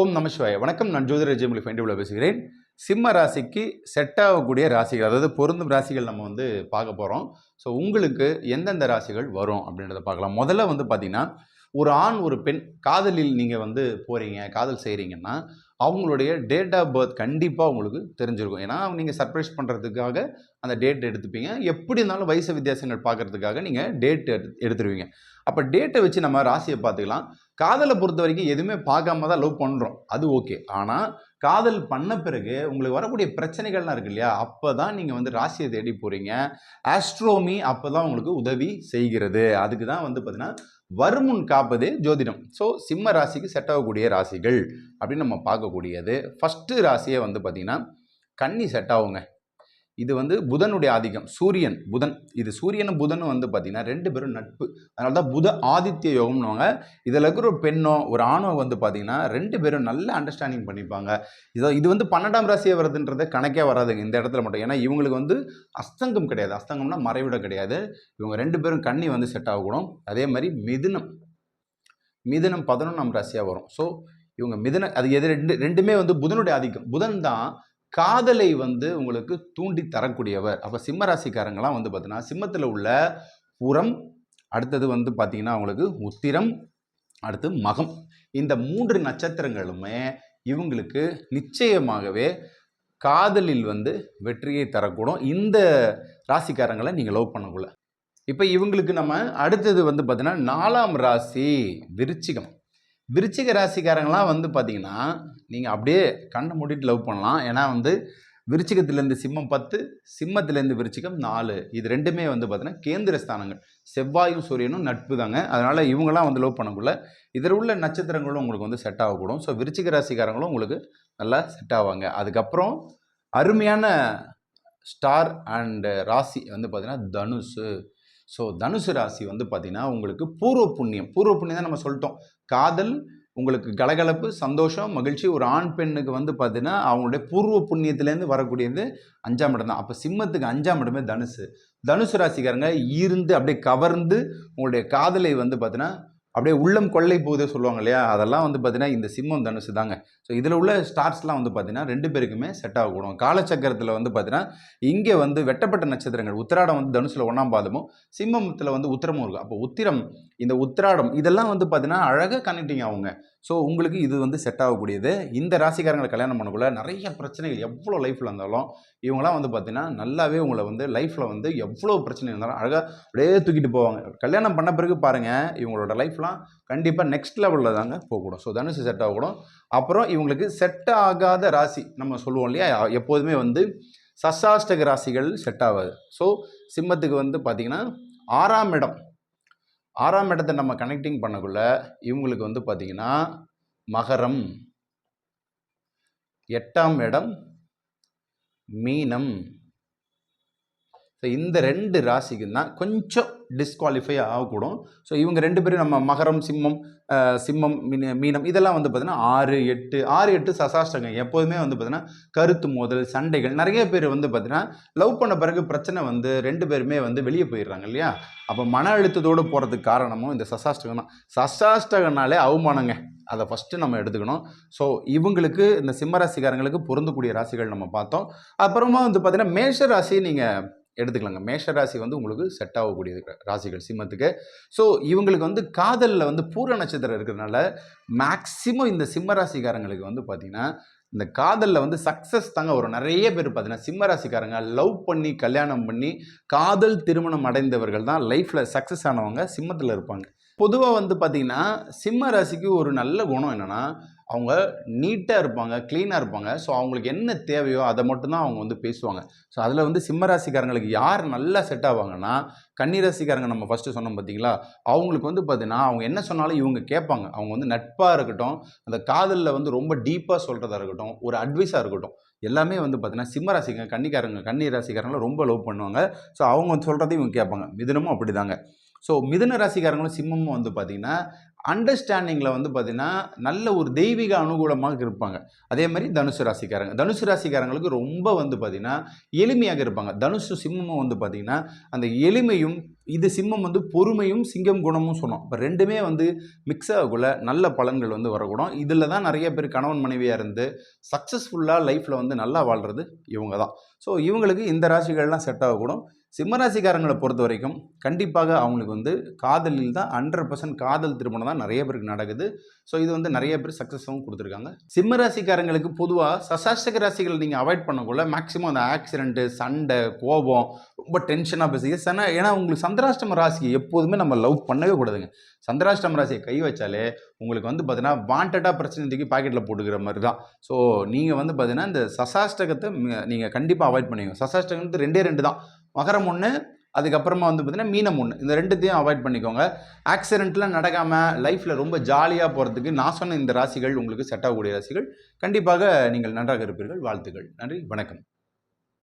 ஓம் நமசிவாய வணக்கம் நான் ஜோதிர ஜெயமொழி ஃபைண்டிவில் பேசுகிறேன். சிம்ம ராசிக்கு செட் ஆகக்கூடிய ராசிகள் அதாவது பொருந்தும் ராசிகள் நம்ம வந்து பார்க்க போகிறோம் ஸோ உங்களுக்கு எந்தெந்த ராசிகள் வரும் அப்படின்றத பார்க்கலாம். முதல்ல வந்து பார்த்திங்கன்னா ஒரு ஆண் ஒரு பெண் காதலில் நீங்கள் வந்து போகிறீங்க காதல் செய்கிறீங்கன்னா அவங்களுடைய டேட் ஆஃப் பர்த் கண்டிப்பாக உங்களுக்கு தெரிஞ்சிருக்கும். ஏன்னா நீங்கள் சர்ப்ரைஸ் பண்ணுறதுக்காக அந்த டேட் எடுத்துப்பீங்க. எப்படி இருந்தாலும் வயசு வித்தியாசங்கள் பார்க்கறதுக்காக நீங்கள் டேட் எடுத்து எடுத்துருவீங்க. அப்போ டேட்டை வச்சு நம்ம ராசியை பார்த்துக்கலாம். காதலை பொறுத்த வரைக்கும் எதுவுமே பார்க்காம தான் லவ் பண்ணுறோம் அது ஓகே ஆனால் காதல் பண்ண பிறகு உங்களுக்கு வரக்கூடிய பிரச்சனைகள்லாம் இருக்கு இல்லையா? அப்போ தான் நீங்கள் வந்து ராசியை தேடி போகிறீங்க ஆஸ்ட்ரோமி அப்போ தான் உங்களுக்கு உதவி செய்கிறது. அதுக்கு தான் வந்து பார்த்தீங்கன்னா வருமுன் காப்பதே ஜோதிடம். ஸோ சிம்ம ராசிக்கு செட் ஆகக்கூடிய ராசிகள் அப்படின்னு நம்ம பார்க்கக்கூடியது. ஃபஸ்ட்டு ராசியே வந்து பார்த்திங்கன்னா கன்னி செட் ஆகுங்க. இது வந்து புதனுடைய ஆதிக்கம் சூரியன் புதன். இது சூரியனும் புதனும் வந்து பார்த்திங்கன்னா ரெண்டு பேரும் நட்பு. அதனால தான் புத ஆதித்ய யோகம்னுவாங்க. இதில் இருக்கிற ஒரு பெண்ணோ ஒரு ஆணோ வந்து பார்த்திங்கன்னா ரெண்டு பேரும் நல்ல அண்டர்ஸ்டாண்டிங் பண்ணிப்பாங்க. இதோ இது வந்து பன்னெண்டாம் ராசியை வருதுன்றது கணக்கே வராதுங்க இந்த இடத்துல மட்டும். ஏன்னா இவங்களுக்கு வந்து அஸ்தங்கம் கிடையாது. அஸ்தங்கம்னா மறைவிட கிடையாது. இவங்க ரெண்டு பேரும் கண்ணி வந்து செட் ஆகக்கூடும் அதே மாதிரி மிதுனம். மிதுனம் பதினொன்றாம் ராசியாக வரும். ஸோ இவங்க மிதன அது எது ரெண்டு ரெண்டுமே வந்து புதனுடைய ஆதிக்கம். புதன் தான் காதலை வந்து உங்களுக்கு தூண்டி தரக்கூடியவர். அப்போ சிம்ம ராசிக்காரங்களாம் வந்து பார்த்தீங்கன்னா சிம்மத்தில் உள்ள புறம் அடுத்தது வந்து பார்த்தீங்கன்னா அவங்களுக்கு உத்திரம் அடுத்து மகம். இந்த மூன்று நட்சத்திரங்களுமே இவங்களுக்கு நிச்சயமாகவே காதலில் வந்து வெற்றியை தரக்கூடும். இந்த ராசிக்காரங்களை நீங்கள் லவ் பண்ணக்குள்ள. இப்போ இவங்களுக்கு நம்ம அடுத்தது வந்து பார்த்தீங்கன்னா நாலாம் ராசி விருச்சிகம். விருச்சிக ராசிக்காரங்களாம் வந்து பார்த்தீங்கன்னா நீங்கள் அப்படியே கண்ணை மூடிட்டு லவ் பண்ணலாம். ஏன்னா வந்து விருச்சிகத்திலேருந்து சிம்மம் பத்து சிம்மத்திலேருந்து விருச்சிகம் நாலு. இது ரெண்டுமே வந்து பார்த்தீங்கன்னா கேந்திர ஸ்தானங்கள். செவ்வாயும் சூரியனும் நட்பு தாங்க. அதனால் இவங்களாம் வந்து லவ் பண்ணக்குள்ள இதில் உள்ள நட்சத்திரங்களும் உங்களுக்கு வந்து செட் ஆகக்கூடும். ஸோ விருச்சிக ராசிக்காரங்களும் உங்களுக்கு நல்லா செட் ஆவாங்க. அதுக்கப்புறம் அருமையான ஸ்டார் அண்டு ராசி வந்து பார்த்தீங்கன்னா தனுசு. ஸோ தனுசு ராசி வந்து பார்த்திங்கன்னா உங்களுக்கு பூர்வ புண்ணியம். பூர்வ புண்ணியம் தான் நம்ம சொல்லிட்டோம். காதல் உங்களுக்கு கலகலப்பு சந்தோஷம் மகிழ்ச்சி. ஒரு ஆண் பெண்ணுக்கு வந்து பார்த்தீங்கன்னா அவங்களுடைய பூர்வ புண்ணியத்துலேருந்து வரக்கூடியது அஞ்சாம் இடம் தான். அப்போ சிம்மத்துக்கு அஞ்சாம் இடமே தனுசு. தனுசு ராசிக்காரங்க ஈர்ந்து அப்படியே கவர்ந்து உங்களுடைய காதலை வந்து பார்த்தீங்கன்னா அப்படியே உள்ளம் கொள்ளை போகுதே சொல்லுவாங்க இல்லையா? அதெல்லாம் வந்து பார்த்தீங்கன்னா இந்த சிம்மம் தனுசு தாங்க. ஸோ இதில் உள்ள ஸ்டார்ஸ்லாம் வந்து பார்த்தீங்கன்னா ரெண்டு பேருக்குமே செட் ஆகக்கூடும் காலச்சக்கரத்தில் வந்து பார்த்தீங்கன்னா இங்கே வந்து வெட்டப்பட்ட நட்சத்திரங்கள் உத்திராடம் வந்து தனுசில் ஒன்றாம் பாதமும் சிம்மத்தில் வந்து உத்திரமும் இருக்கும் அப்போ உத்திரம் இந்த உத்திராடம் இதெல்லாம் வந்து பார்த்தீங்கன்னா அழகாக கனெக்டிங் ஆகுங்க. ஸோ உங்களுக்கு இது வந்து செட் ஆகக்கூடியது. இந்த ராசிக்காரங்களை கல்யாணம் பண்ணக்குள்ள நிறைய பிரச்சனைகள் எவ்வளோ லைஃப்பில் இருந்தாலும் இவங்களாம் வந்து பார்த்தீங்கன்னா நல்லாவே உங்களை வந்து லைஃப்பில் வந்து எவ்வளோ பிரச்சனை இருந்தாலும் அழகாக அப்படியே தூக்கிட்டு போவாங்க. கல்யாணம் பண்ண பிறகு பாருங்கள் இவங்களோட லைஃப்லாம் கண்டிப்பாக நெக்ஸ்ட் லெவலில் தாங்க போகக்கூடும். ஸோ தனுசு செட் ஆகக்கூடும். அப்புறம் இவங்களுக்கு செட் ஆகாத ராசி நம்ம சொல்லுவோம் இல்லையா? எப்போதுமே வந்து சசாஷ்டக ராசிகள் செட் ஆகாது. ஸோ சிம்மத்துக்கு வந்து பார்த்திங்கன்னா ஆறாம் இடம் ஆறாம் இடத்தை நம்ம கனெக்டிங் பண்ணக்குள்ள இவங்களுக்கு வந்து பார்த்திங்கன்னா மகரம். எட்டாம் இடம் மீனம். ஸோ இந்த ரெண்டு ராசிக்கு தான் கொஞ்சம் டிஸ்குவாலிஃபை ஆகக்கூடும். ஸோ இவங்க ரெண்டு பேரும் நம்ம மகரம் சிம்மம் சிம்மம் மீன் மீனம் இதெல்லாம் வந்து பார்த்தீங்கன்னா ஆறு எட்டு ஆறு எட்டு சசாஷ்டங்க எப்போதுமே வந்து பார்த்தீங்கன்னா கருத்து மோதல் சண்டைகள் நிறைய பேர் வந்து பார்த்தீங்கன்னா லவ் பண்ண பிறகு பிரச்சனை வந்து ரெண்டு பேருமே வந்து வெளியே போயிடுறாங்க இல்லையா? அப்போ மன அழுத்தத்தோடு போகிறதுக்கு காரணமும் இந்த சசாஷ்டகம் தான். சசாஷ்டகனாலே அவமானங்க. அதை ஃபஸ்ட்டு நம்ம எடுத்துக்கணும். ஸோ இவங்களுக்கு இந்த சிம்ம ராசிக்காரங்களுக்கு பொருந்தக்கூடிய ராசிகள் நம்ம பார்த்தோம். அப்புறமா வந்து பார்த்தீங்கன்னா மேஷ ராசி நீங்கள் எடுத்துக்கலாங்க. மேஷ ராசி வந்து உங்களுக்கு செட் ஆகக்கூடிய ராசிகள் சிம்மத்துக்கு. ஸோ இவங்களுக்கு வந்து காதலில் வந்து பூர நட்சத்திரம் இருக்கிறதுனால மேக்சிமம் இந்த சிம்ம ராசிக்காரங்களுக்கு வந்து பார்த்திங்கன்னா இந்த காதலில் வந்து சக்ஸஸ் தாங்க வரும். நிறைய பேர் பார்த்தீங்கன்னா சிம்ம ராசிக்காரங்க லவ் பண்ணி கல்யாணம் பண்ணி காதல் திருமணம் அடைந்தவர்கள் தான் லைஃப்பில் சக்ஸஸ் ஆனவங்க சிம்மத்தில் இருப்பாங்க. பொதுவாக வந்து பார்த்திங்கன்னா சிம்ம ராசிக்கு ஒரு நல்ல குணம் என்னென்னா அவங்க நீட்டாக இருப்பாங்க க்ளீனாக இருப்பாங்க. ஸோ அவங்களுக்கு என்ன தேவையோ அதை மட்டும்தான் அவங்க வந்து பேசுவாங்க. ஸோ அதில் வந்து சிம்ம ராசிக்காரங்களுக்கு யார் நல்லா செட் ஆவாங்கன்னா கன்னிராசிக்காரங்க நம்ம ஃபஸ்ட்டு சொன்னோம் பார்த்தீங்களா அவங்களுக்கு வந்து பார்த்தீங்கன்னா அவங்க என்ன சொன்னாலும் இவங்க கேட்பாங்க. அவங்க வந்து நட்பாக இருக்கட்டும் அந்த காதலில் வந்து ரொம்ப டீப்பாக சொல்கிறதா இருக்கட்டும் ஒரு அட்வைஸாக இருக்கட்டும் எல்லாமே வந்து பார்த்தீங்கன்னா சிம்மராசிங்க கன்னிக்காரங்க கன்னி ராசிக்காரங்களை ரொம்ப லவ் பண்ணுவாங்க. ஸோ அவங்க சொல்கிறதையும் இவங்க கேட்பாங்க. மிதனமும் அப்படி தாங்க ஸோ மிதன ராசிக்காரங்களும் சிம்மமும் வந்து பார்த்திங்கன்னா அண்டர்ஸ்டாண்டிங்கில் வந்து பார்த்திங்கன்னா நல்ல ஒரு தெய்வீக அனுகூலமாக இருப்பாங்க. அதே மாதிரி தனுசு ராசிக்காரங்க. தனுசு ராசிக்காரங்களுக்கு ரொம்ப வந்து பார்த்தீங்கன்னா எளிமையாக இருப்பாங்க. தனுசு சிம்மமும் வந்து பார்த்தீங்கன்னா அந்த எளிமையும் இது சிம்மம் வந்து பொறுமையும் சிங்கம் குணமும் சொன்னோம். இப்போ ரெண்டுமே வந்து மிக்ஸ் ஆகக்குள்ள நல்ல பலன்கள் வந்து வரக்கூடும். இதில் தான் நிறைய பேர் கணவன் மனைவியாக இருந்து சக்ஸஸ்ஃபுல்லாக லைஃப்பில் வந்து நல்லா வாழ்கிறது இவங்க தான். ஸோ இவங்களுக்கு இந்த ராசிகள்லாம் செட் ஆகக்கூடும். சிம்மராசிக்காரங்களை பொறுத்த வரைக்கும் கண்டிப்பாக அவங்களுக்கு வந்து காதலில் தான் ஹண்ட்ரட் பர்சன்ட் காதல் திருமணம் தான் நிறைய பேருக்கு நடக்குது. ஸோ இது வந்து நிறைய பேர் சக்ஸஸாகவும் கொடுத்துருக்காங்க. சிம்ம ராசிக்காரங்களுக்கு பொதுவாக சசாஷ்டக ராசிகள் நீங்கள் அவாய்ட் பண்ணக்குள்ள மேக்ஸிமம் அந்த ஆக்சிடென்ட்டு சண்டை கோபம் ரொம்ப டென்ஷனாக பேசுங்க சன ஏன்னா உங்களுக்கு சந்திராஷ்டம ராசியை எப்போதுமே நம்ம லவ் பண்ணவே கூடாதுங்க. சந்திராஷ்டம ராசியை கை வச்சாலே உங்களுக்கு வந்து பார்த்தீங்கன்னா வாண்டடாக பிரச்சனை தூக்கி பாக்கெட்டில் போட்டுக்கிற மாதிரி தான் ஸோ நீங்கள் வந்து பார்த்தீங்கன்னா இந்த சசாஷ்டகத்தை நீங்கள் கண்டிப்பாக அவாய்ட் பண்ணுவீங்க சசாஷ்டகம் வந்து ரெண்டே ரெண்டு தான். மகரம் ஒன்று அதுக்கப்புறமா வந்து பார்த்தீங்கன்னா மீனம் ஒன்று இந்த ரெண்டுத்தையும் அவாய்ட் பண்ணிக்கோங்க. ஆக்சிடென்ட்லாம் நடக்காமல் லைஃப்பில் ரொம்ப ஜாலியாக போகிறதுக்கு நான் சொன்ன இந்த ராசிகள் உங்களுக்கு செட் ஆகக்கூடிய ராசிகள். கண்டிப்பாக நீங்கள் நன்றாக இருப்பீர்கள். வாழ்த்துக்கள். நன்றி. வணக்கம்.